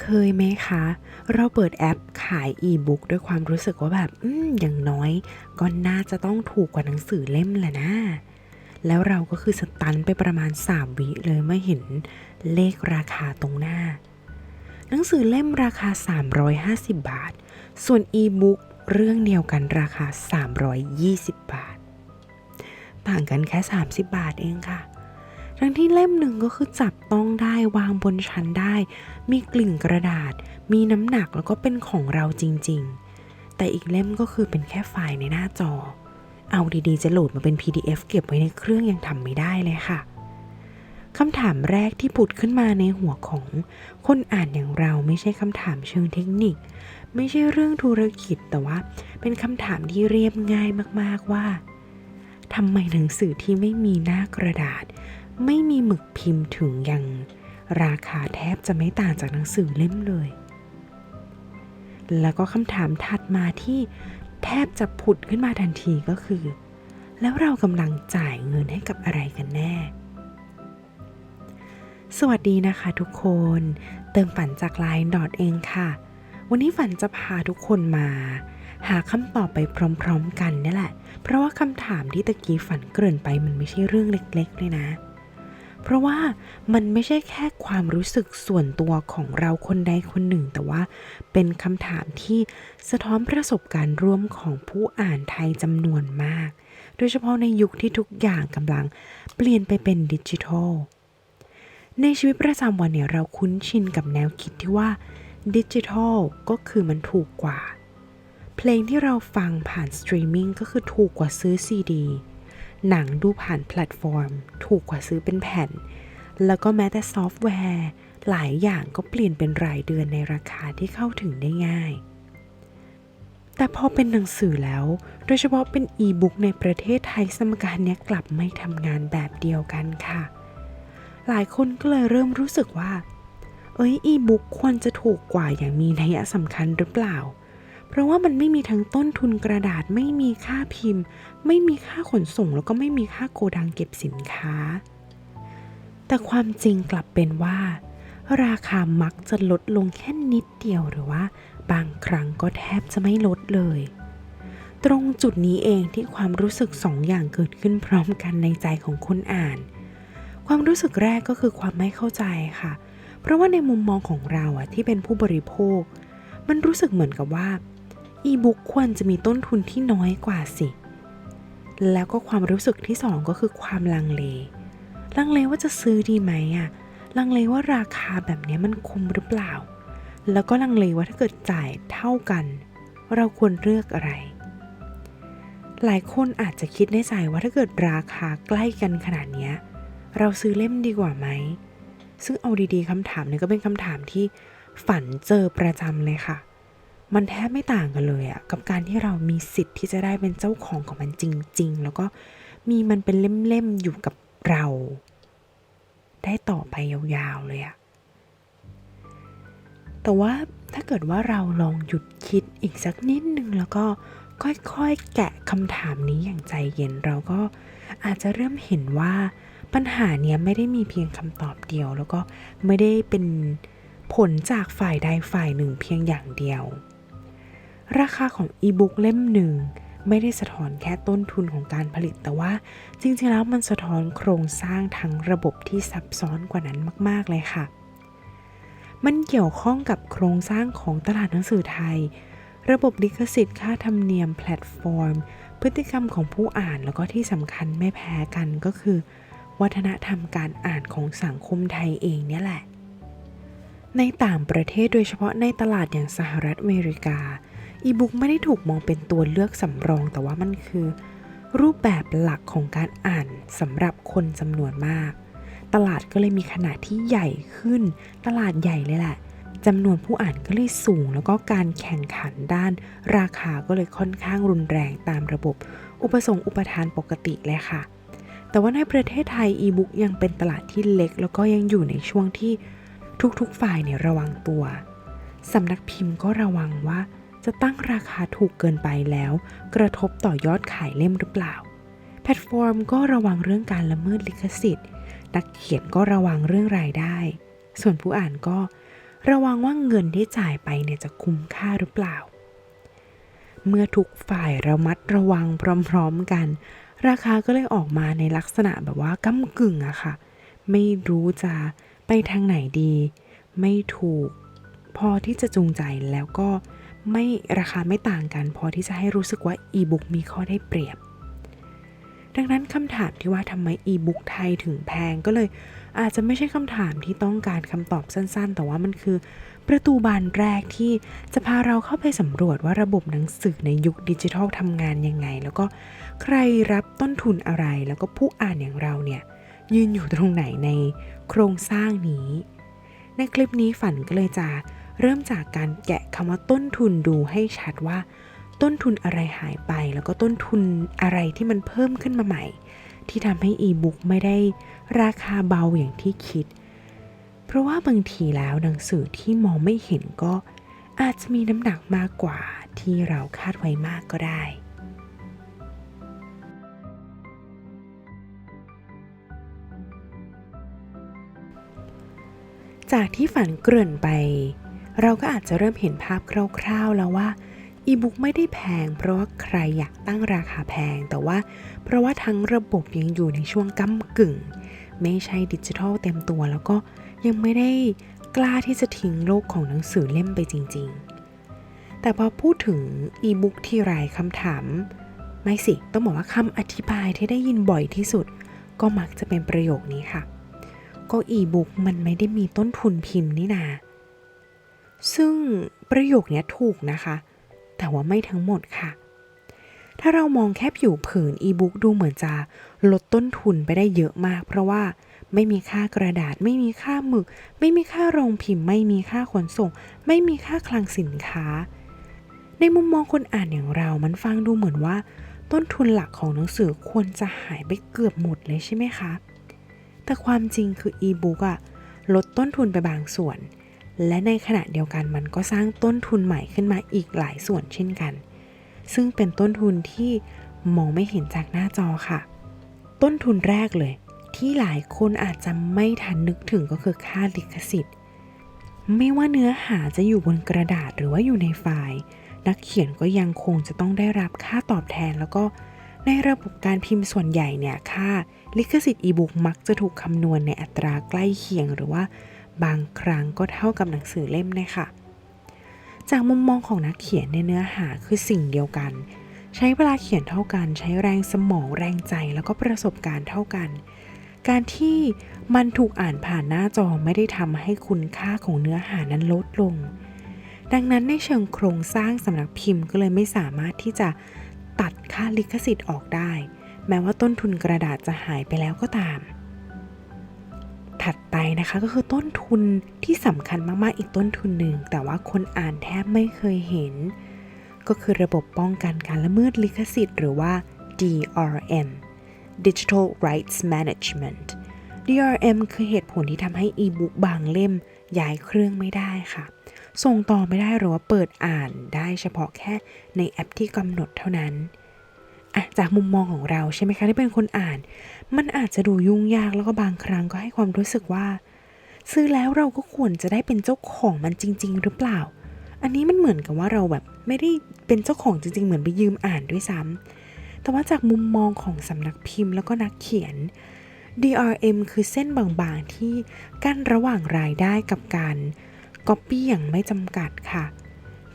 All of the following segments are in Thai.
เคยไหมคะ เราเปิดแอปขายอีบุ๊กด้วยความรู้สึกว่าแบบอืมอย่างน้อยก็น่าจะต้องถูกกว่าหนังสือเล่มแหละนะ แล้วเราก็คือสตันไปประมาณ 3 วิเลยเมื่อเห็นเลขราคาตรงหน้า หนังสือเล่มราคา 350 บาท ส่วนอีบุ๊กเรื่องเดียวกันราคา 320 บาท ต่างกันแค่ 30 บาทเองค่ะ ทั้งที่เล่มหนึ่งก็คือจับต้องได้วางบนชั้นได้ มีกลิ่นกระดาษ มีน้ำหนักแล้วก็เป็นของเราจริง ๆ แต่อีกเล่มก็คือเป็นแค่ไฟล์ในหน้าจอ เอาดีๆ จะโหลดมาเป็น PDF เก็บไว้ในเครื่องยังทำไม่ได้เลยค่ะคำถามแรกที่ผุดขึ้นมาในหัวของคนอ่านอย่างเราไม่ใช่คำถามเชิงเทคนิค ไม่ใช่เรื่องธุรกิจแต่ว่า เป็นคำถามที่เรียบง่ายมากๆว่าทำไมหนังสือที่ไม่มีหน้ากระดาษ ไม่มีหมึกพิมพ์ถึงยัง ราคาแทบจะไม่ต่างจากหนังสือเล่มเลย แล้วก็คำถามถัดมาที่แทบจะผุดขึ้นมาทันทีก็คือ แล้วเรากำลังจ่ายเงินให้กับอะไรกันแน่ สวัสดีนะคะทุกคน เติมฝันจากไลน์ดอทเองค่ะ วันนี้ฝันจะพาทุกคนมา หาคำตอบไปพร้อมๆกันนี่แหละ เพราะว่าคำถามที่ตะกี้ฝันเกริ่นไปมันไม่ใช่เรื่องเล็กๆเลยนะ เพราะว่ามันไม่ใช่แค่ความรู้สึกส่วนตัวของเราคนใดคนหนึ่ง แต่ว่าเป็นคำถามที่สะท้อนประสบการณ์ร่วมของผู้อ่านไทยจำนวนมาก โดยเฉพาะในยุคที่ทุกอย่างกำลังเปลี่ยนไปเป็นดิจิทัล ในชีวิตประจำวันเนี่ยเราคุ้นชินกับแนวคิดที่ว่าดิจิทัลก็คือมันถูกกว่า เพลงที่เราฟังผ่านสตรีมมิ่งก็คือถูกกว่าซื้อซีดี หนังดูผ่านแพลตฟอร์ม ถูกกว่าซื้อเป็นแผ่น แล้วก็แม้แต่ซอฟต์แวร์ หลายอย่างก็เปลี่ยนเป็นรายเดือนในราคาที่เข้าถึงได้ง่าย แต่พอเป็นหนังสือแล้ว โดยเฉพาะเป็นอีบุ๊กในประเทศไทยสมการนี้กลับไม่ทำงานแบบเดียวกันค่ะ หลายคนก็เลยเริ่มรู้สึกว่า เอ้ยอีบุ๊กควรจะถูกกว่าอย่างมีนัยสำคัญหรือเปล่า เพราะว่ามันไม่มีทั้งต้นทุนกระดาษไม่มีค่าพิมพ์ ไม่มีค่าขนส่ง แล้วก็ไม่มีค่าโกดังเก็บสินค้า แต่ความจริงกลับเป็นว่า ราคามักจะลดลงแค่นิดเดียวหรือว่า บางครั้งก็แทบจะไม่ลดเลย ตรงจุดนี้เองที่ความรู้สึกสองอย่างเกิดขึ้นพร้อมกันในใจของคนอ่าน ความรู้สึกแรกก็คือความไม่เข้าใจค่ะ เพราะว่าในมุมมองของเราอะที่เป็นผู้บริโภคมันรู้สึกเหมือนกับว่า อีบุ๊กควรจะมีต้นทุนที่น้อยกว่าสิ แล้วก็ความรู้สึกที่สองก็คือความลังเล ลังเลว่าจะซื้อดีไหมอะลังเลว่าราคาแบบนี้มันคุ้มหรือเปล่า แล้วก็ลังเลว่าถ้าเกิดจ่ายเท่ากัน เราควรเลือกอะไร หลายคนอาจจะคิดในใจว่าถ้าเกิดราคาใกล้กันขนาดนี้เราซื้อเล่มดีกว่าไหม ซึ่งเอาดีๆคำถามนี้ก็เป็นคำถามที่ฝันเจอประจำเลยค่ะ มันแทบไม่ต่างกันเลยอะกับการที่เรามีสิทธิ์ที่จะได้เป็นเจ้าของของมันจริง ๆ แล้วก็มีมันเป็นเล่มๆอยู่กับเรา ได้ต่อไปยาวๆเลยอะแต่ว่าถ้าเกิดว่าเราลองหยุดคิดอีกสักนิดนึงแล้วก็ค่อยๆแกะคำถามนี้อย่างใจเย็นเราก็อาจจะเริ่มเห็นว่าปัญหาเนี้ยไม่ได้มีเพียงคำตอบเดียว แล้วก็ไม่ได้เป็นผลจากฝ่ายใดฝ่ายหนึ่งเพียงอย่างเดียว ราคาของอีบุ๊กเล่มหนึ่งไม่ได้สะท้อนแค่ต้นทุนของการผลิตแต่ว่า จริงๆแล้วมันสะท้อนโครงสร้างทั้งระบบที่ซับซ้อนกว่านั้นมาก ๆ เลยค่ะ มันเกี่ยวข้องกับโครงสร้างของตลาดหนังสือไทย ระบบลิขสิทธิ์ค่าธรรมเนียมแพลตฟอร์ม พฤติกรรมของผู้อ่านแล้วก็ที่สำคัญไม่แพ้กันก็คือ วัฒนธรรมการอ่านของสังคมไทยเองเนี่ยแหละ ในต่างประเทศโดยเฉพาะในตลาดอย่างสหรัฐอเมริกา อีบุ๊กไม่ได้ถูกมองเป็นตัวเลือกสำรอง แต่ว่ามันคือ รูปแบบหลักของการอ่านสำหรับคนจำนวนมาก ตลาดก็เลยมีขนาดที่ใหญ่ขึ้น ตลาดใหญ่เลยแหละจำนวนผู้อ่านก็เลยสูง แล้วก็การแข่งขันด้าน ราคาก็เลยค่อนข้างรุนแรงตามระบบ อุปสงค์อุปทานปกติเลยค่ะ แต่ว่าในประเทศไทยอีบุ๊กยังเป็นตลาดที่เล็ก แล้วก็ยังอยู่ในช่วงที่ทุกๆฝ่ายเนี่ยระวังตัวสำนักพิมพ์ก็ระวังว่า จะตั้งราคาถูกเกินไปแล้ว กระทบต่อยอดขายเล่มหรือเปล่า แพลตฟอร์มก็ระวังเรื่องการละเมิดลิขสิทธิ์ นักเขียนก็ระวังเรื่องรายได้ ส่วนผู้อ่านก็ระวังว่าเงินที่จ่ายไปเนี่ยจะคุ้มค่าหรือเปล่า เมื่อทุกฝ่ายระมัดระวังพร้อมๆกัน ราคาก็เลยออกมาในลักษณะแบบว่าก้ากึ่งอะค่ะ ไม่รู้จะไปทางไหนดี ไม่ถูก พอที่จะจูงใจแล้วก็ ไม่ราคาไม่ต่างกัน พอที่จะให้รู้สึกว่าอีบุ๊กมีข้อได้เปรียบ ดังนั้นคำถามที่ว่าทำไมอีบุ๊กไทยถึงแพงก็เลย อาจจะไม่ใช่คำถามที่ต้องการคำตอบสั้นๆ แต่ว่ามันคือ ประตูบานแรกที่จะพาเราเข้าไปสำรวจว่าระบบหนังสือในยุคดิจิทัลทำงานยังไง แล้วก็ใครรับต้นทุนอะไรแล้วก็ผู้อ่านอย่างเราเนี่ยยืนอยู่ตรงไหนในโครงสร้างนี้ ในคลิปนี้ฝันก็เลยจะ เริ่มจากการแกะคำว่าต้นทุนดูให้ชัดว่า ต้นทุนอะไรหายไป แล้วก็ต้นทุนอะไรที่มันเพิ่มขึ้นมาใหม่ ที่ทำให้อีบุ๊กไม่ได้ราคาเบาอย่างที่คิด เพราะว่าบางทีแล้วหนังสือที่มองไม่เห็นก็อาจจะมีน้ำหนักมากกว่าที่เราคาดไว้มากก็ได้จากที่ฝันเกริ่นไป เราก็อาจจะเริ่มเห็นภาพคร่าวๆแล้วว่าอีบุ๊กไม่ได้แพง เพราะว่าใครอยากตั้งราคาแพง แต่ว่าเพราะว่าทั้งระบบยังอยู่ในช่วงก้ากึ่ง ไม่ใช่ดิจิทัลเต็มตัว แล้วก็ยังไม่ได้กล้าที่จะทิ้งโลกของหนังสือเล่มไปจริง ๆ แต่พอพูดถึงอีบุ๊กที่ไรคำถาม ไม่สิ ต้องบอกว่าคำอธิบายที่ได้ยินบ่อยที่สุด ก็มักจะเป็นประโยคนี้ค่ะ ก็อีบุ๊กมันไม่ได้มีต้นทุนพิมพ์นี่นา ซึ่งประโยคนี้ถูกนะคะ แต่ว่าไม่ทั้งหมดค่ะ ถ้าเรามองแค่ผิวเผินอีบุ๊กดูเหมือนจะลดต้นทุนไปได้เยอะมาก เพราะว่าไม่มีค่ากระดาษ ไม่มีค่าหมึก ไม่มีค่าโรงพิมพ์ ไม่มีค่าขนส่ง ไม่มีค่าคลังสินค้า ในมุมมองคนอ่านอย่างเรา มันฟังดูเหมือนว่า ต้นทุนหลักของหนังสือควรจะหายไปเกือบหมดเลยใช่ไหมคะ แต่ความจริงคืออีบุ๊กอะลดต้นทุนไปบางส่วน และในขณะเดียวกันมันก็สร้างต้นทุนใหม่ขึ้นมาอีกหลายส่วนเช่นกัน ซึ่งเป็นต้นทุนที่มองไม่เห็นจากหน้าจอค่ะ ต้นทุนแรกเลย ที่หลายคนอาจจะไม่ทันนึกถึงก็คือค่าลิขสิทธิ์ ไม่ว่าเนื้อหาจะอยู่บนกระดาษหรือว่าอยู่ในไฟล์ นักเขียนก็ยังคงจะต้องได้รับค่าตอบแทนแล้วก็ในระบบการพิมพ์ส่วนใหญ่เนี่ยค่าลิขสิทธิ์อีบุ๊กมักจะถูกคำนวณในอัตราใกล้เคียงหรือว่า บางครั้งก็เท่ากับหนังสือเล่มเลยค่ะ จากมุมมองของนักเขียนในเนื้อหาคือสิ่งเดียวกัน ใช้เวลาเขียนเท่ากัน ใช้แรงสมองแรงใจแล้วก็ประสบการณ์เท่ากัน การที่มันถูกอ่านผ่านหน้าจอไม่ได้ทำให้คุณค่าของเนื้อหานั้นลดลง ดังนั้นในเชิงโครงสร้างสำนักพิมพ์ก็เลยไม่สามารถที่จะตัดค่าลิขสิทธิ์ออกได้ แม้ว่าต้นทุนกระดาษจะหายไปแล้วก็ตาม ถัดไปนะคะก็คือต้นทุนที่สำคัญมากๆอีกต้นทุนหนึ่ง แต่ว่าคนอ่านแทบไม่เคยเห็น ก็คือระบบป้องกันการละเมิดลิขสิทธิ์หรือว่า DRM Digital Rights Management DRM คือเหตุผลที่ทำให้อีบุ๊กบางเล่มย้ายเครื่องไม่ได้ค่ะ ส่งต่อไม่ได้หรือว่าเปิดอ่านได้เฉพาะแค่ในแอปที่กำหนดเท่านั้นอะจากมุมมองของเราใช่ไหมคะที่เป็นคนอ่าน มันอาจจะดูยุ่งยากแล้วก็บางครั้งก็ให้ความรู้สึกว่า ซื้อแล้วเราก็ควรจะได้เป็นเจ้าของมันจริง ๆ หรือเปล่า อันนี้มันเหมือนกับว่าเราแบบไม่ได้เป็นเจ้าของจริง ๆ เหมือนไปยืมอ่านด้วยซ้ำแต่ว่าจากมุมมองของสำนักพิมพ์แล้วก็นักเขียน DRM คือเส้นบางๆที่กั้นระหว่างรายได้กับการก๊อปปี้อย่างไม่จำกัดค่ะ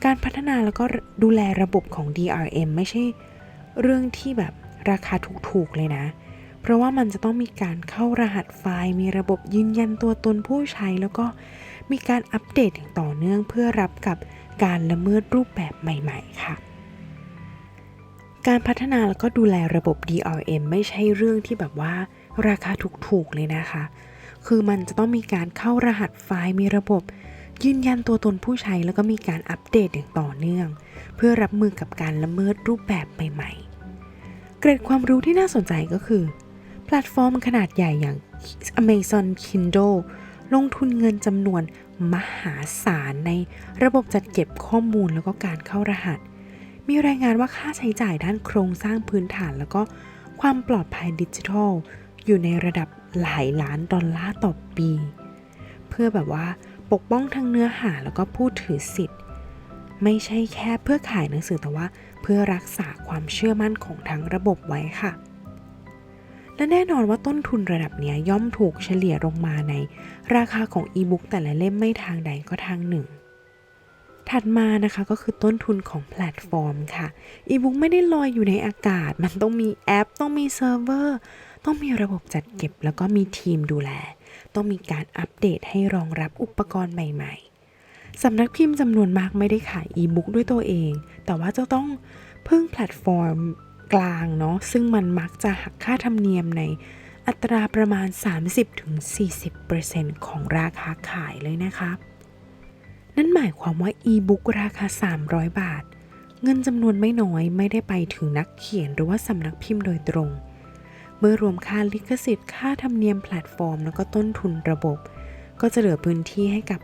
การพัฒนาแล้วก็ดูแลระบบของ DRM ไม่ใช่เรื่องที่แบบราคาถูกๆเลยนะ เพราะว่ามันจะต้องมีการเข้ารหัสไฟล์ มีระบบยืนยันตัวตนผู้ใช้ แล้วก็มีการอัปเดตอย่างต่อเนื่องเพื่อรับกับการละเมิดรูปแบบใหม่ ๆ ค่ะ การพัฒนาแล้วก็ดูแลระบบ DRM ไม่ใช่เรื่องที่แบบว่าราคาถูกๆเลยนะคะ คือมันจะต้องมีการเข้ารหัสไฟล์ มีระบบยืนยันตัวตนผู้ใช้แล้วก็มีการอัปเดตอย่างต่อเนื่อง เพื่อรับมือกับการละเมิดรูปแบบใหม่ ๆ เกร็ดความรู้ที่น่าสนใจก็คือ ลตฟอร์มขนาดใหญ่อย่าง Amazon Kindle ลงทุนเงินจำนวนมหาศาลในระบบจัดเก็บข้อมูลแล้วก็การเข้ารหัส มีรายงานว่าค่าใช้จ่ายด้านโครงสร้างพื้นฐาน แล้วก็ความปลอดภัยดิจิทัล อยู่ในระดับหลายล้านดอลลาร์ต่อปี เพื่อแบบว่าปปกป้องทั้งเนื้อหาแล้วก็ผู้ถือสิทธิ์ ไม่ใช่แค่เพื่อขายหนังสือแต่ว่าเพื่อรักษาความเชื่อมั่นของทั้งระบบไว้ค่ะ และแน่นอนว่าต้นทุนระดับนี้ย่อมถูกเฉลี่ยลงมาในราคาของอีบุ๊กแต่ละเล่มไม่ทางใดก็ทางหนึ่ง ถัดมานะคะก็คือต้นทุนของแพลตฟอร์มค่ะ อีบุ๊กไม่ได้ลอยอยู่ในอากาศ มันต้องมีแอป ต้องมีเซิร์ฟเวอร์ ต้องมีระบบจัดเก็บ แล้วก็มีทีมดูแล ต้องมีการอัปเดตให้รองรับอุปกรณ์ใหม่ ๆ สำนักพิมพ์จำนวนมากไม่ได้ขายอีบุ๊กด้วยตัวเอง แต่ว่าจะต้องพึ่งแพลตฟอร์ม กลางเนาะซึ่งมันมักจะหักค่าธรรมเนียมในอัตราประมาณ 30-40%ของราคาขายเลยนะคะ นั่นหมายความว่าอีบุ๊กราคา 300 บาท เงินจำนวนไม่น้อยไม่ได้ไปถึงนักเขียนหรือว่าสำนักพิมพ์โดยตรง เมื่อรวมค่าลิขสิทธิ์ค่าธรรมเนียมแพลตฟอร์ม แล้วก็ต้นทุนระบบ ก็จะเหลือพื้นที่ให้กับ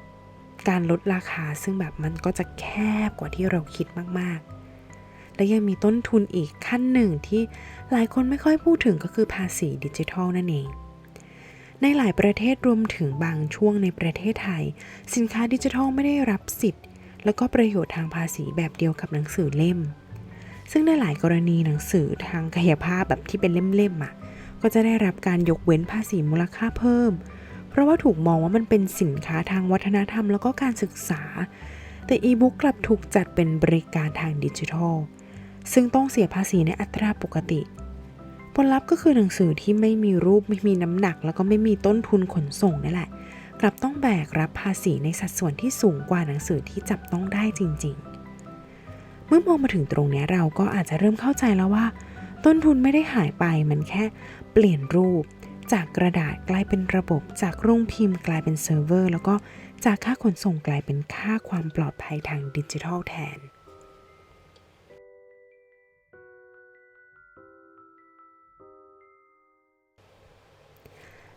การลดราคา ซึ่งแบบมันก็จะแคบกว่าที่เราคิดมากๆ และยังมีต้นทุนอีกขั้นหนึ่งที่หลายคนไม่ค่อยพูดถึงก็คือภาษีดิจิทัลนั่นเอง ในหลายประเทศรวมถึงบางช่วงในประเทศไทย สินค้าดิจิทัลไม่ได้รับสิทธิ์ และก็ประโยชน์ทางภาษีแบบเดียวกับหนังสือเล่ม ซึ่งในหลายกรณีหนังสือทางกายภาพแบบที่เป็นเล่มๆอะก็จะได้รับการยกเว้นภาษีมูลค่าเพิ่ม เพราะว่าถูกมองว่ามันเป็นสินค้าทางวัฒนธรรมแล้วก็การศึกษา แต่อีบุ๊กกลับถูกจัดเป็นบริการทางดิจิทัล ซึ่งต้องเสียภาษีในอัตราปกติ ผลลัพธ์ก็คือหนังสือที่ไม่มีรูปไม่มีน้ำหนัก แล้วก็ไม่มีต้นทุนขนส่งนี่แหละ กลับต้องแบกรับภาษีในสัดส่วนที่สูงกว่าหนังสือที่จับต้องได้จริง ๆ เมื่อมองมาถึงตรงนี้เราก็อาจจะเริ่มเข้าใจแล้วว่า ต้นทุนไม่ได้หายไปมันแค่เปลี่ยนรูปจากกระดาษกลายเป็นระบบ จากโรงพิมพ์กลายเป็นเซิร์ฟเวอร์ แล้วก็จากค่าขนส่งกลายเป็นค่าความปลอดภัยทางดิจิทัลแทน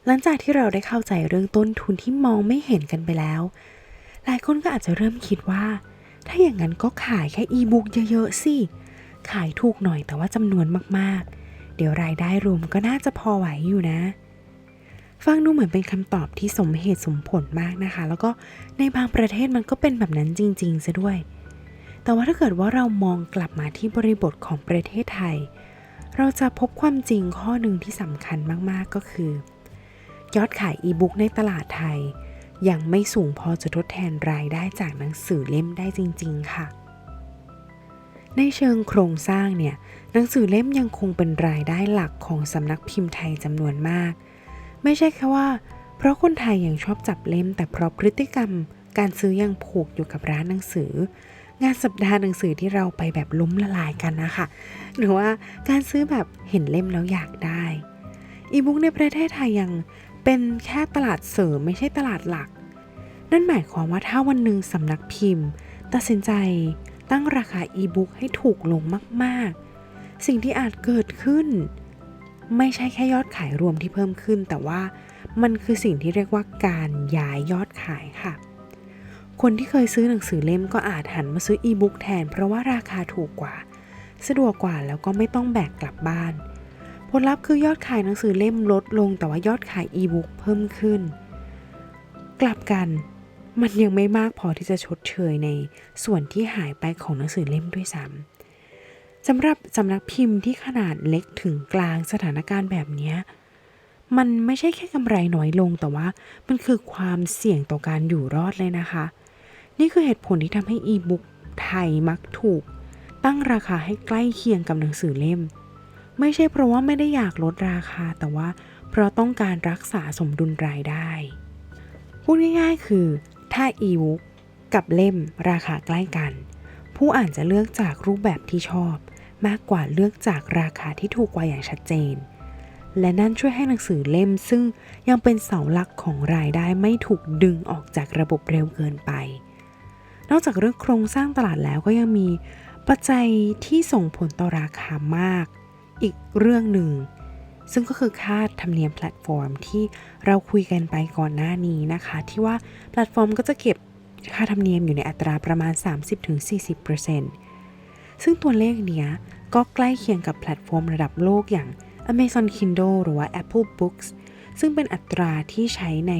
หลังจากที่เราได้เข้าใจเรื่องต้นทุนที่มองไม่เห็นกันไปแล้ว หลายคนก็อาจจะเริ่มคิดว่า ถ้าอย่างนั้นก็ขายแค่อีบุ๊กเยอะๆสิ ขายถูกหน่อยแต่ว่าจำนวนมากๆ เดี๋ยวรายได้รวมก็น่าจะพอไหวอยู่นะ ฟังดูเหมือนเป็นคำตอบที่สมเหตุสมผลมากนะคะ แล้วก็ในบางประเทศมันก็เป็นแบบนั้นจริงๆซะด้วย แต่ว่าถ้าเกิดว่าเรามองกลับมาที่บริบทของประเทศไทย เราจะพบความจริงข้อหนึ่งที่สำคัญมากๆก็คือ ยอดขายอีบุ๊กในตลาดไทย ยังไม่สูงพอจะทดแทนรายได้จากหนังสือเล่มได้จริง ๆ ค่ะ ในเชิงโครงสร้างเนี่ยหนังสือเล่มยังคงเป็นรายได้หลักของสำนักพิมพ์ไทยจำนวนมาก ไม่ใช่แค่ว่า เพราะคนไทยยังชอบจับเล่ม แต่เพราะพฤติกรรม การซื้อยังผูกอยู่กับร้านหนังสือ งานสัปดาห์หนังสือที่เราไปแบบล้มละลายกันนะคะ หรือว่าการซื้อแบบเห็นเล่มแล้วอยากได้อีบุ๊กในประเทศไทยยัง เป็นแค่ตลาดเสริมไม่ใช่ตลาดหลัก นั่นหมายความว่าถ้าวันหนึ่งสำนักพิมพ์ ตัดสินใจตั้งราคาอีบุ๊กให้ถูกลงมาก ๆ สิ่งที่อาจเกิดขึ้น ไม่ใช่แค่ยอดขายรวมที่เพิ่มขึ้น แต่ว่ามันคือสิ่งที่เรียกว่าการย้ายยอดขายค่ะ คนที่เคยซื้อหนังสือเล่มก็อาจหันมาซื้ออีบุ๊กแทน เพราะว่าราคาถูกกว่า สะดวกกว่าแล้วก็ไม่ต้องแบกกลับบ้าน ผลลัพธ์คือยอดขายหนังสือเล่มลดลงแต่ว่ายอดขายอีบุ๊กเพิ่มขึ้น กลับกันมันยังไม่มากพอที่จะชดเชยในส่วนที่หายไปของหนังสือเล่มด้วยซ้ำสำหรับสำนักพิมพ์ที่ขนาดเล็กถึงกลางสถานการณ์แบบนี้มันไม่ใช่แค่กำไรน้อยลงแต่ว่ามันคือความเสี่ยงต่อการอยู่รอดเลยนะคะ นี่คือเหตุผลที่ทำให้อีบุ๊กไทยมักถูก ตั้งราคาให้ใกล้เคียงกับหนังสือเล่ม ไม่ใช่เพราะว่าไม่ได้อยากลดราคา แต่ว่าเพราะต้องการรักษาสมดุลรายได้ พูดง่ายๆคือ ถ้าอีบุ๊กกับเล่มราคาใกล้กัน ผู้อ่านจะเลือกจากรูปแบบที่ชอบ มากกว่าเลือกจากราคาที่ถูกกว่าอย่างชัดเจน และนั่นช่วยให้หนังสือเล่มซึ่งยังเป็นเสาหลักของรายได้ไม่ถูกดึงออกจากระบบเร็วเกินไป นอกจากเรื่องโครงสร้างตลาดแล้วก็ยังมีปัจจัยที่ส่งผลต่อราคามาก อีกเรื่องหนึ่ง ซึ่งก็คือค่าธรรมเนียมแพลตฟอร์มที่เราคุยกันไปก่อนหน้านี้นะคะ ที่ว่าแพลตฟอร์มก็จะเก็บค่าธรรมเนียมอยู่ในอัตราประมาณ 30-40%ซึ่งตัวเลขเนี้ยก็ใกล้เคียงกับแพลตฟอร์มระดับโลกอย่าง Amazon Kindle หรือว่า Apple Books ซึ่งเป็นอัตราที่ใช้ใน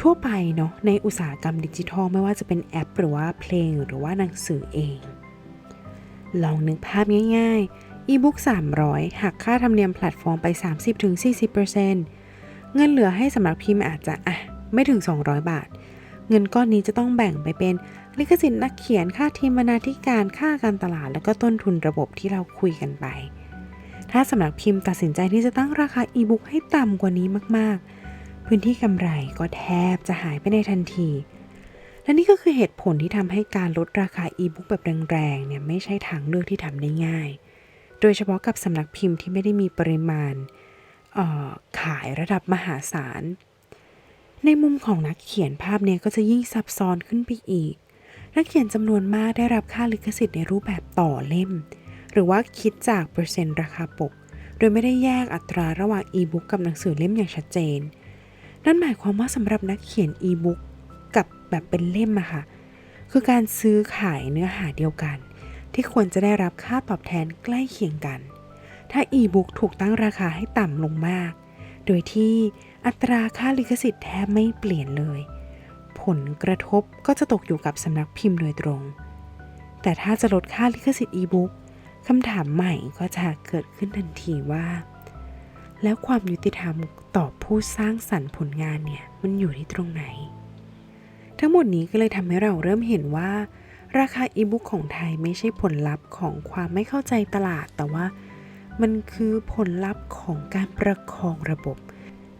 ทั่วไปเนาะในอุตสาหกรรมดิจิทัล ไม่ว่าจะเป็นแอป หรือว่าเพลงหรือว่าหนังสือเอง ลองนึกภาพง่าย ๆ อีบุ๊ก300 หักค่าธรรมเนียมแพลตฟอร์มไป 30-40%เงินเหลือให้สำนักพิมพ์อาจจะอะไม่ถึง 200 บาท เงินก้อนนี้จะต้องแบ่งไปเป็น ลิขสิทธิ์นักเขียนค่าทีมบรรณาธิการค่าการตลาด แล้วก็ต้นทุนระบบที่เราคุยกันไป ถ้าสำนักพิมพ์ตัดสินใจที่จะตั้งราคาอีบุ๊กให้ต่ำกว่านี้มากๆ พื้นที่กำไรก็แทบจะหายไปในทันทีและนี่ก็คือเหตุผลที่ทำให้การลดราคาอีบุ๊กแบบแรงๆเนี่ยไม่ใช่ทางเลือกที่ทำได้ง่าย โดยเฉพาะกับสำนักพิมพ์ที่ไม่ได้มีปริมาณออขายระดับมหาศาล ในมุมของนักเขียนภาพเนี้ก็จะยิ่งซับซ้อนขึ้นไปอีก นักเขียนจำนวนมากได้รับค่าลิขสิทธิ์ในรูปแบบต่อเล่ม หรือว่าคิดจากเปอร์เซ็นต์ราคาปก โดยไม่ได้แยกอัตราระหว่างอีบุ๊กกับหนังสือเล่มอย่างชัดเจน นั่นหมายความว่าสำหรับนักเขียนอีบุ๊กกับแบบเป็นเล่มอะค่ะ คือการซื้อขายเนื้อหาเดียวกัน ที่ควรจะได้รับค่าตอบแทนใกล้เคียงกัน ถ้าอีบุ๊กถูกตั้งราคาให้ต่ำลงมาก โดยที่อัตราค่าลิขสิทธิ์แทบไม่เปลี่ยนเลย ผลกระทบก็จะตกอยู่กับสำนักพิมพ์โดยตรง แต่ถ้าจะลดค่าลิขสิทธิ์อีบุ๊กคำถามใหม่ก็จะเกิดขึ้นทันทีว่า แล้วความยุติธรรมต่อผู้สร้างสรรค์ผลงานเนี่ยมันอยู่ที่ตรงไหน ทั้งหมดนี้ก็เลยทำให้เราเริ่มเห็นว่า ราคาอีบุ๊กของไทยไม่ใช่ผลลัพธ์ของความไม่เข้าใจตลาด แต่ว่ามันคือผลลัพธ์ของการประคองระบบ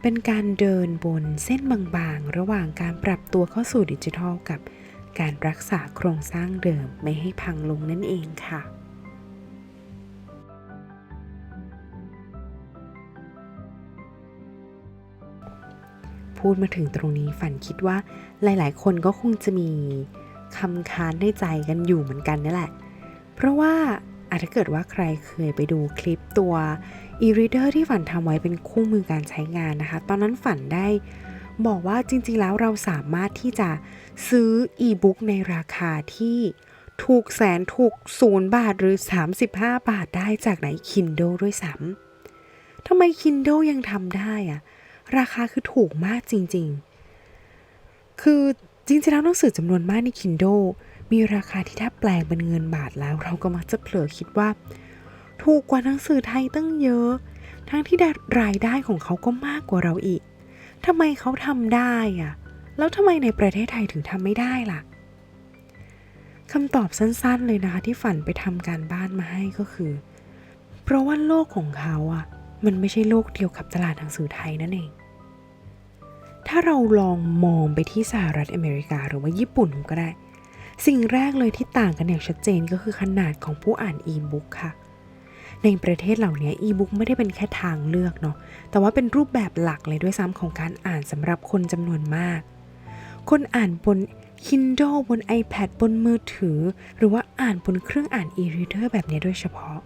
เป็นการเดินบนเส้นบางๆ ระหว่างการปรับตัวเข้าสู่ดิจิทัลกับการรักษาโครงสร้างเดิมไม่ให้พังลงนั่นเองค่ะพูดมาถึงตรงนี้ฝันคิดว่าหลาย ๆ คนก็คงจะมี คำค้านในใจกันอยู่เหมือนกันนี่แหละ เพราะว่าอาจจะเกิดว่าใครเคยไปดูคลิปตัว e-reader ที่ฝันทำไว้เป็นคู่มือการใช้งานนะคะ ตอนนั้นฝันได้บอกว่าจริงๆแล้วเราสามารถที่จะซื้อ e-book ในราคาที่ถูกแสนถูกศูนย์บาทหรือ 35 บาทได้จากไหน Kindle ด้วยซ้ำทำไม Kindle ยังทำได้อะราคาคือถูกมากจริงๆ คือ จริงๆแล้วหนังสือจำนวนมากใน Kindle มีราคาที่ถ้าแปลงเป็นเงินบาทแล้ว เราก็มักจะเผลอคิดว่า ถูกกว่าหนังสือไทยตั้งเยอะ ทั้งที่รายได้ของเขาก็มากกว่าเราอีกทำไมเขาทำได้อะแล้วทำไมในประเทศไทยถึงทำไม่ได้ล่ะคำตอบสั้นๆเลยนะคะที่ฝันไปทำการบ้านมาให้ก็คือ เพราะว่าโลกของเขาอะมันไม่ใช่โลกเดียวกับตลาดหนังสือไทยนั่นเอง ถ้าเราลองมองไปที่สหรัฐอเมริกาหรือว่าญี่ปุ่นก็ได้ สิ่งแรกเลยที่ต่างกันอย่างชัดเจนก็คือขนาดของผู้อ่านอีบุ๊กค่ะ ในประเทศเหล่านี้อีบุ๊กไม่ได้เป็นแค่ทางเลือกเนาะ แต่ว่าเป็นรูปแบบหลักเลยด้วยซ้ำของการอ่านสำหรับคนจำนวนมาก คนอ่านบน Kindle บน iPad บนมือถือ หรือว่าอ่านบนเครื่องอ่าน e-reader แบบนี้โดยเฉพาะ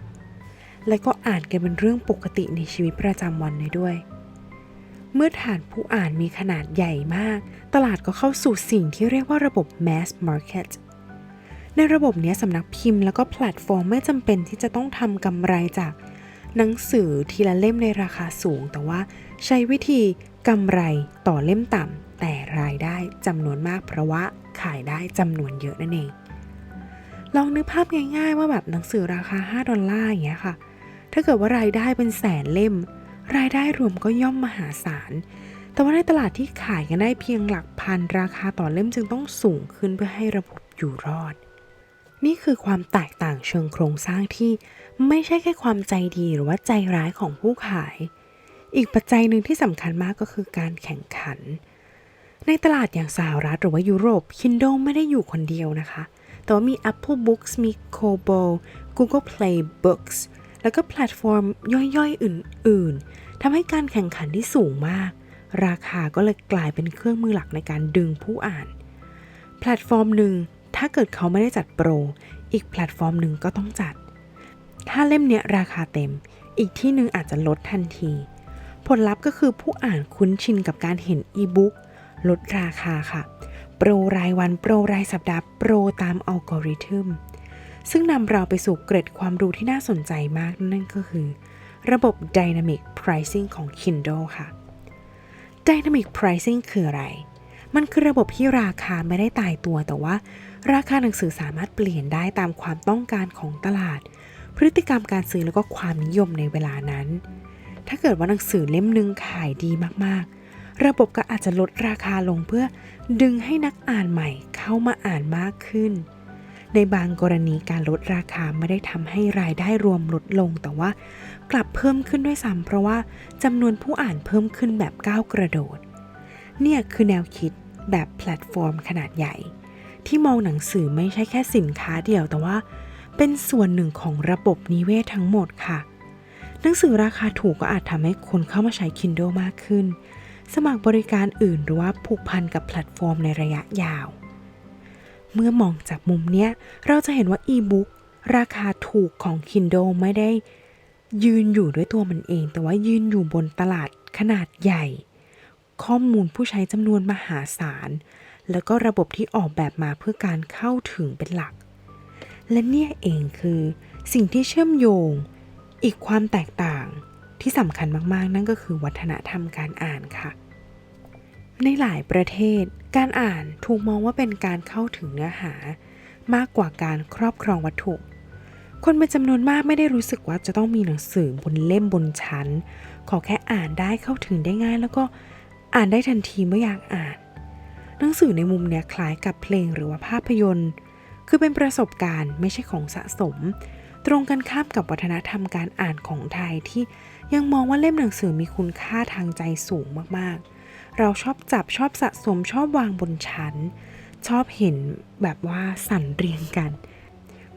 และก็อ่านกันเป็นเรื่องปกติในชีวิตประจำวันเลยด้วย เมื่อฐานผู้อ่านมีขนาดใหญ่มาก ตลาดก็เข้าสู่สิ่งที่เรียกว่าระบบ mass market ในระบบนี้สำนักพิมพ์แล้วก็แพลตฟอร์มไม่จำเป็นที่จะต้องทำกำไรจากหนังสือทีละเล่มในราคาสูง แต่ว่าใช้วิธีกำไรต่อเล่มต่ำแต่รายได้จำนวนมาก เพราะว่าขายได้จำนวนเยอะนั่นเอง ลองนึกภาพง่าย ๆ ว่าแบบหนังสือราคา 5 ดอลลาร์อย่างเงี้ยค่ะ ถ้าเกิดว่ารายได้เป็นแสนเล่ม รายได้รวมก็ย่อมมหาศาล แต่ว่าในตลาดที่ขายกันได้เพียงหลักพันราคาต่อเล่มจึงต้องสูงขึ้นเพื่อให้ระบบอยู่รอด นี่คือความแตกต่างเชิงโครงสร้างที่ไม่ใช่แค่ความใจดีหรือว่าใจร้ายของผู้ขาย อีกปัจจัยหนึ่งที่สำคัญมากก็คือการแข่งขัน ในตลาดอย่างสหรัฐหรือว่ายุโรป Kindle ไม่ได้อยู่คนเดียวนะคะ แต่ว่ามี Apple Books มี Kobo Google Play Books แล้วก็แพลตฟอร์มย่อยๆ อื่นๆทำให้การแข่งขันที่สูงมาก ราคาก็เลยกลายเป็นเครื่องมือหลักในการดึงผู้อ่าน แพลตฟอร์มหนึ่งถ้าเกิดเขาไม่ได้จัดโปร อีกแพลตฟอร์มหนึ่งก็ต้องจัด ถ้าเล่มเนี้ยราคาเต็ม อีกที่หนึ่งอาจจะลดทันที ผลลัพธ์ก็คือผู้อ่านคุ้นชินกับการเห็นอีบุ๊กลดราคาค่ะ โปรรายวัน โปรรายสัปดาห์ โปรตามอัลกอริทึม ซึ่งนำเราไปสู่เกร็ดความรู้ที่น่าสนใจมากนั่นก็คือ ระบบ Dynamic Pricing ของ Kindle ค่ะ Dynamic Pricing คืออะไร มันคือระบบที่ราคาไม่ได้ตายตัวแต่ว่า ราคาหนังสือสามารถเปลี่ยนได้ตามความต้องการของตลาด พฤติกรรมการซื้อแล้วก็ความนิยมในเวลานั้น ถ้าเกิดว่าหนังสือเล่มหนึ่งขายดีมากๆระบบก็อาจจะลดราคาลงเพื่อดึงให้นักอ่านใหม่เข้ามาอ่านมากขึ้น ในบางกรณีการลดราคาไม่ได้ทำให้รายได้รวมลดลง แต่ว่ากลับเพิ่มขึ้นด้วยซ้ำเพราะว่าจำนวนผู้อ่านเพิ่มขึ้นแบบก้าวกระโดด เนี่ยคือแนวคิดแบบแพลตฟอร์มขนาดใหญ่ ที่มองหนังสือไม่ใช่แค่สินค้าเดียวแต่ว่า เป็นส่วนหนึ่งของระบบนิเวศทั้งหมดค่ะ หนังสือราคาถูกก็อาจทำให้คนเข้ามาใช้ Kindle มากขึ้น สมัครบริการอื่นหรือว่าผูกพันกับแพลตฟอร์มในระยะยาว เมื่อมองจากมุมเนี้ย เราจะเห็นว่าอีบุ๊กราคาถูกของ Kindle ไม่ได้ยืนอยู่ด้วยตัวมันเอง แต่ว่ายืนอยู่บนตลาดขนาดใหญ่ ข้อมูลผู้ใช้จำนวนมหาศาล แล้วก็ระบบที่ออกแบบมาเพื่อการเข้าถึงเป็นหลัก และเนี่ยเองคือสิ่งที่เชื่อมโยงอีกความแตกต่างที่สำคัญมาก ๆ นั่นก็คือวัฒนธรรมการอ่านค่ะ ในหลายประเทศ การอ่านถูกมองว่าเป็นการเข้าถึงเนื้อหา มากกว่าการครอบครองวัตถุ คนเป็นจำนวนมากไม่ได้รู้สึกว่าจะต้องมีหนังสือบนเล่มบนชั้น ขอแค่อ่านได้เข้าถึงได้ง่าย แล้วก็อ่านได้ทันทีเมื่ออยากอ่าน หนังสือในมุมเนี้ยคล้ายกับเพลงหรือว่าภาพยนตร์ คือเป็นประสบการณ์ไม่ใช่ของสะสม ตรงกันข้ามกับวัฒนธรรมการอ่านของไทยที่ยังมองว่าเล่มหนังสือมีคุณค่าทางใจสูงมากๆ เราชอบจับชอบสะสมชอบวางบนชั้น ชอบเห็นแบบว่าสั่นเรียงกัน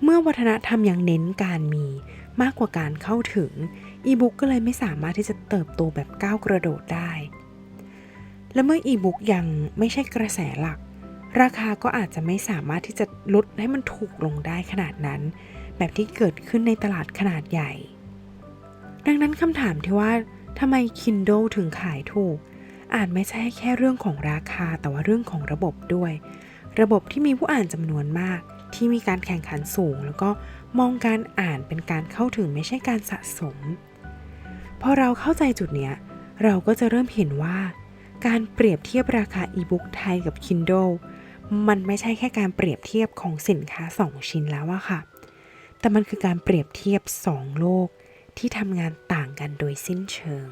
เมื่อวัฒนธรรมยังเน้นการมีมากกว่าการเข้าถึง อีบุ๊กก็เลยไม่สามารถที่จะเติบโตแบบก้าวกระโดดได้ และเมื่ออีบุ๊กยังไม่ใช่กระแสหลัก ราคาก็อาจจะไม่สามารถที่จะลดให้มันถูกลงได้ขนาดนั้น แบบที่เกิดขึ้นในตลาดขนาดใหญ่ ดังนั้นคำถามที่ว่าทำไม Kindle ถึงขายถูก อาจไม่ใช่แค่เรื่องของราคาแต่ว่าเรื่องของระบบด้วย ระบบที่มีผู้อ่านจำนวนมาก ที่มีการแข่งขันสูง แล้วก็มองการอ่านเป็นการเข้าถึงไม่ใช่การสะสม พอเราเข้าใจจุดเนี้ยเราก็จะเริ่มเห็นว่า การเปรียบเทียบราคาอีบุ๊กไทยกับ Kindle มันไม่ใช่แค่การเปรียบเทียบของสินค้า 2 ชิ้นแล้วอะค่ะ แต่มันคือการเปรียบเทียบ 2 โลกที่ทำงานต่างกันโดยสิ้นเชิง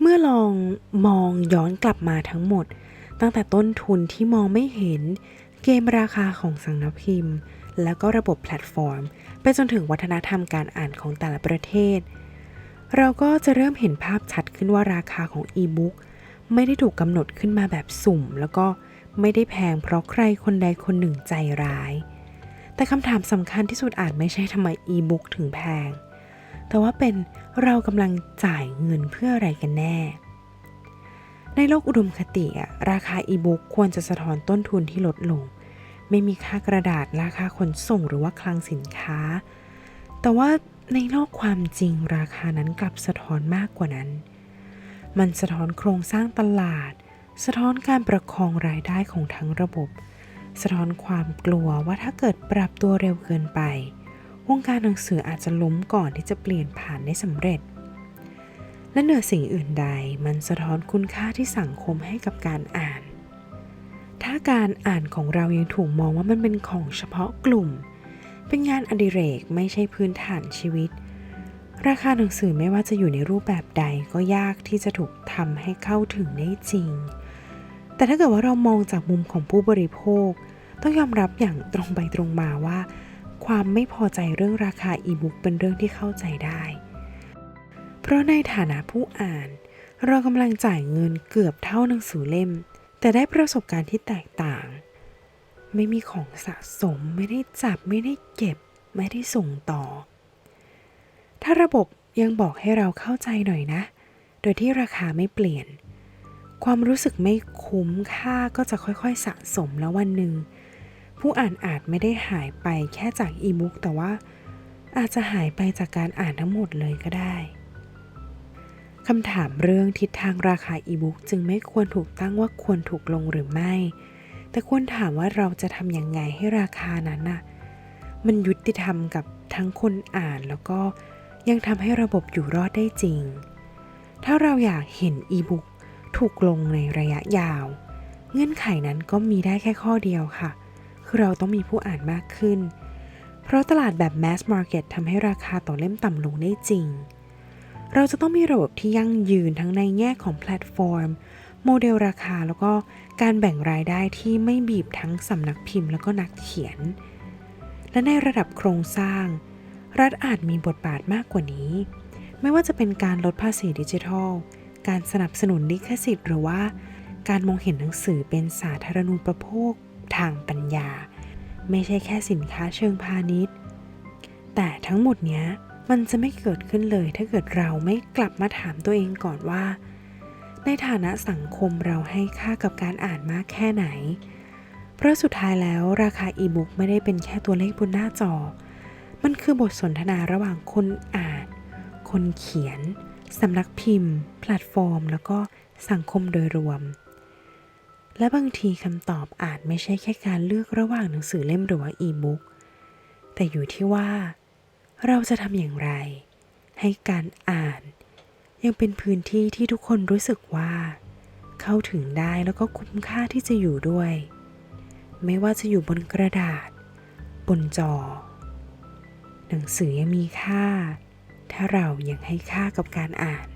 เมื่อลองมองย้อนกลับมาทั้งหมด ตั้งแต่ต้นทุนที่มองไม่เห็น เกมราคาของสังนพิมพ์ แล้วก็ระบบแพลตฟอร์ม ไปจนถึงวัฒนธรรมการอ่านของแต่ละประเทศ เราก็จะเริ่มเห็นภาพชัดขึ้นว่าราคาของอีบุ๊กไม่ได้ถูกกำหนดขึ้นมาแบบสุ่ม แล้วก็ไม่ได้แพงเพราะใครคนใดคนหนึ่งใจร้าย แต่คำถามสำคัญที่สุดอาจไม่ใช่ทำไมอีบุ๊กถึงแพง แต่ว่าเป็นเรากำลังจ่ายเงินเพื่ออะไรกันแน่ ในโลกอุดมคติอะราคาอีบุ๊กควรจะสะท้อนต้นทุนที่ลดลง ไม่มีค่ากระดาษราคาขนส่งหรือว่าคลังสินค้า แต่ว่าในโลกความจริงราคานั้นกลับสะท้อนมากกว่านั้น มันสะท้อนโครงสร้างตลาด สะท้อนการประคองรายได้ของทั้งระบบ สะท้อนความกลัวว่าถ้าเกิดปรับตัวเร็วเกินไป วงการหนังสืออาจจะล้มก่อนที่จะเปลี่ยนผ่านได้สำเร็จ และเหนือสิ่งอื่นใดมันสะท้อนคุณค่าที่สังคมให้กับการอ่าน ถ้าการอ่านของเรายังถูกมองว่ามันเป็นของเฉพาะกลุ่ม เป็นงานอดิเรกไม่ใช่พื้นฐานชีวิต ราคาหนังสือไม่ว่าจะอยู่ในรูปแบบใดก็ยากที่จะถูกทำให้เข้าถึงได้จริง แต่ถ้าเกิดว่าเรามองจากมุมของผู้บริโภค ต้องยอมรับอย่างตรงไปตรงมาว่า ความไม่พอใจเรื่องราคาอีบุ๊กเป็นเรื่องที่เข้าใจได้ เพราะในฐานะผู้อ่าน เรากำลังจ่ายเงินเกือบเท่าหนังสือเล่ม แต่ได้ประสบการณ์ที่แตกต่าง ไม่มีของสะสมไม่ได้จับไม่ได้เก็บ ไม่ได้ส่งต่อ ถ้าระบบยังบอกให้เราเข้าใจหน่อยนะ โดยที่ราคาไม่เปลี่ยน ความรู้สึกไม่คุ้มค่าก็จะค่อยๆสะสมแล้ววันหนึ่ง ผู้อ่านอาจไม่ได้หายไปแค่จากอีบุ๊กแต่ว่าอาจจะหายไปจากการอ่านทั้งหมดเลยก็ได้คำถามเรื่องทิศทางราคาอีบุ๊กจึงไม่ควรถูกตั้งว่าควรถูกลงหรือไม่ แต่ควรถามว่าเราจะทำยังไงให้ราคานั้นน่ะมันยุติธรรมกับทั้งคนอ่านแล้วก็ยังทำให้ระบบอยู่รอดได้จริง ถ้าเราอยากเห็นอีบุ๊กถูกลงในระยะยาว เงื่อนไขนั้นก็มีได้แค่ข้อเดียวค่ะ คือเราต้องมีผู้อ่านมากขึ้น เพราะตลาดแบบ mass market ทำให้ราคาต่อเล่มต่ำลงได้จริง เราจะต้องมีระบบที่ยั่งยืนทั้งในแง่ของแพลตฟอร์ม โมเดลราคาแล้วก็การแบ่งรายได้ที่ไม่บีบทั้งสำนักพิมพ์แล้วก็นักเขียน และในระดับโครงสร้าง รัฐอาจมีบทบาทมากกว่านี้ ไม่ว่าจะเป็นการลดภาษีดิจิทัล การสนับสนุนลิขสิทธิ์หรือว่าการมองเห็นหนังสือเป็นสาธารณูปโภค ทางปัญญา ไม่ใช่แค่สินค้าเชิงพาณิชย์ แต่ทั้งหมดเนี้ยมันจะไม่เกิดขึ้นเลยถ้าเกิดเราไม่กลับมาถามตัวเองก่อนว่า ในฐานะสังคมเราให้ค่ากับการอ่านมากแค่ไหน เพราะสุดท้ายแล้วราคาอีบุ๊กไม่ได้เป็นแค่ตัวเลขบนหน้าจอ มันคือบทสนทนาระหว่างคนอ่าน คนเขียนสำนักพิมพ์ แพลตฟอร์ม แล้วก็สังคมโดยรวม และบางทีคำตอบอาจไม่ใช่แค่การเลือกระหว่างหนังสือเล่มหรือว่าอีบุ๊กแต่อยู่ที่ว่า เราจะทำอย่างไร ให้การอ่าน ยังเป็นพื้นที่ที่ทุกคนรู้สึกว่า เข้าถึงได้แล้วก็คุ้มค่าที่จะอยู่ด้วย ไม่ว่าจะอยู่บนกระดาษ บนจอ หนังสือยังมีค่า ถ้าเรายังให้ค่ากับการอ่าน